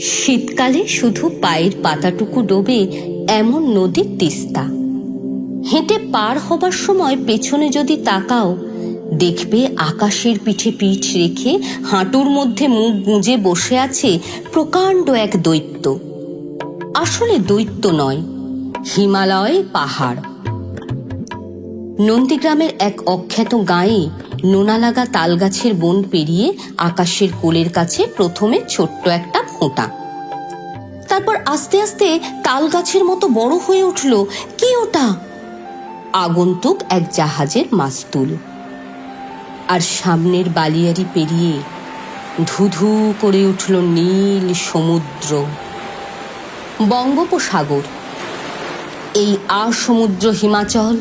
শীতকালে শুধু পায়ের পাতাটুকু ডোবে এমন নদীর তিস্তা। হেঁটে পার হবার সময় পেছনে যদি তাকাও, দেখবে আকাশের পিঠে পিঠ রেখে হাঁটুর মধ্যে মুখ গুঁজে বসে আছে প্রকাণ্ড এক দৈত্য। আসলে দৈত্য নয়, হিমালয় পাহাড়। নন্দীগ্রামের এক অখ্যাত গাঁয়ে নোনালাগা তালগাছের বন পেরিয়ে আকাশের কোলের কাছে প্রথমে ছোট্ট একটা ফোঁটা তারপর আস্তে আস্তে তাল গাছের মতো বড় হয়ে উঠল, কি ওটা? আগন্তুক এক জাহাজের মাস্তুল। আর সামনের বালিয়ারি পেরিয়ে ধুধু করে উঠল নীল সমুদ্র। বঙ্গোপসাগর। এই আসমুদ্র হিমাচল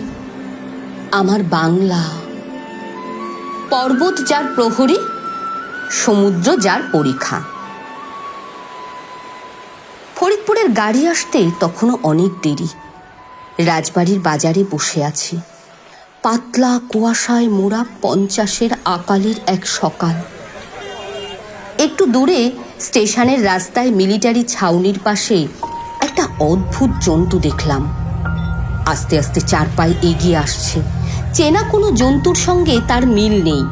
আমার বাংলা। পর্বত যার প্রহরী, সমুদ্র যার পরীক্ষা। ফরিদপুরের গাড়ি আসতে তখনও অনেক দেরি। রাজবাড়ির বাজারে বসে আছি। পাতলা কুয়াশায় মোড়া পঞ্চাশের আকালের এক সকাল। একটু দূরে স্টেশনের রাস্তায় মিলিটারি ছাউনির পাশে একটা অদ্ভুত জন্তু দেখলাম। আস্তে আস্তে চার পায়ে এগিয়ে আসছে। চেনা কোনো জন্তুর সঙ্গে তার মিল নেই।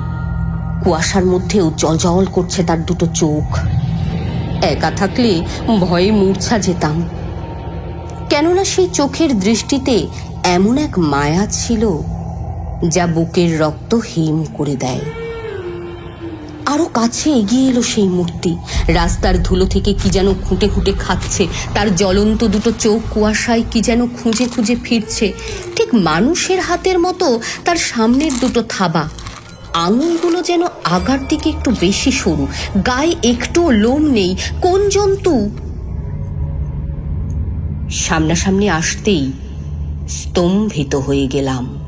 কুয়াশার মধ্যেও জল করছে তার দুটো চোখ। একা থাকলে ভয়ে মূর্ছা যেতাম। কেননা সেই চোখের দৃষ্টিতে এমন এক মায়া ছিল যা বুকের রক্ত হিম করে দেয়। আরও কাছে এগিয়ে এলো সেই মূর্তি। রাস্তার ধুলো থেকে কি যেন খুঁটে খুঁটে খাচ্ছে। তার জ্বলন্ত দুটো চোখ কুয়াশায় কি যেন খুঁজে খুঁজে ফিরছে। ঠিক মানুষের হাতের মতো তার সামনের দুটো থাবা। আঙুলগুলো যেন আগার দিকে একটু বেশি সরু। গায়ে একটু লোম নেই। কোন জন্তু? সামনাসামনি আসতেই স্তম্ভিত হয়ে গেলাম।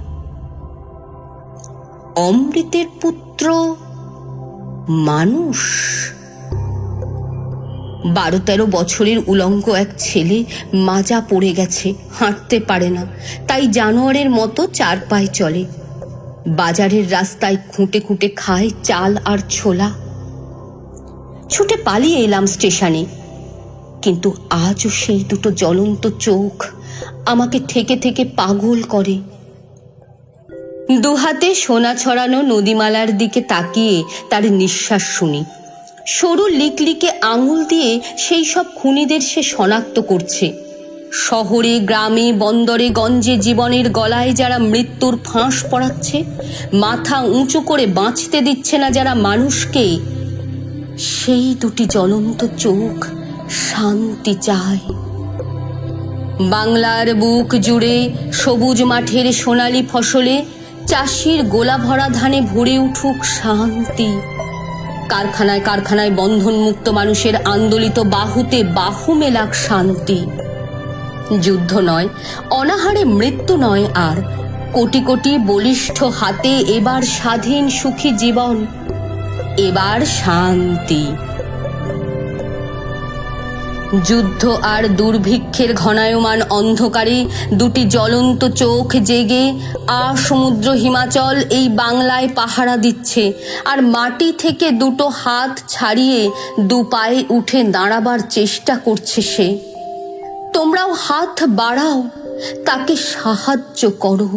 অমৃতের পুত্র মানুষ। বারো তেরো বছরের উলঙ্গ এক ছেলে মাজা পড়ে গেছে, হাঁটতে পারে না। তাই জানোয়ারের মতো চার পায়ে চলে। বাজারের রাস্তায় খুঁটে খুঁটে খায় চাল আর ছোলা। ছুটে পালিয়ে এলাম স্টেশনে। কিন্তু আজও সেই দুটো জ্বলন্ত চোখ আমাকে থেকে থেকে পাগল করে। দুহাতে সোনা ছড়ানো নদীমালার দিকে তাকিয়ে তার নিঃশ্বাস শুনি। সরু লিকলিকে আঙুল দিয়ে সেই সব খুনিদের সে শনাক্ত করছে। শহরে, গ্রামে, বন্দরে, গঞ্জে জীবনের গলায় যারা মৃত্যুর ফাঁস পড়াচ্ছে, মাথা উঁচু করে বাঁচতে দিচ্ছে না যারা মানুষকে, সেই দুটি জ্বলন্ত চোখ শান্তি চায়। বাংলার বুক জুড়ে সবুজ মাঠের সোনালি ফসলে চাষির গোলা ভরা ধানে ভরে উঠুক শান্তি। কারখানায় কারখানায় বন্ধনমুক্ত মানুষের আন্দোলিত বাহুতে বাহু মেলাক শান্তি। যুদ্ধ নয়, অনাহারে মৃত্যু নয় আর। কোটি কোটি বলিষ্ঠ হাতে এবার স্বাধীন সুখী জীবন, এবার শান্তি। যুদ্ধ আর দুর্ভিক্ষের ঘনায়মান অন্ধকারে দুটি জ্বলন্ত চোখ জেগে আ সমুদ্র হিমাচল এই বাংলায় পাহারা দিচ্ছে আর মাটি থেকে দুটো হাত ছাড়িয়ে দু পায়ে উঠে দাঁড়াবার চেষ্টা করছে সে। তোমরাও হাত বাড়াও তাকে সাহায্য করো।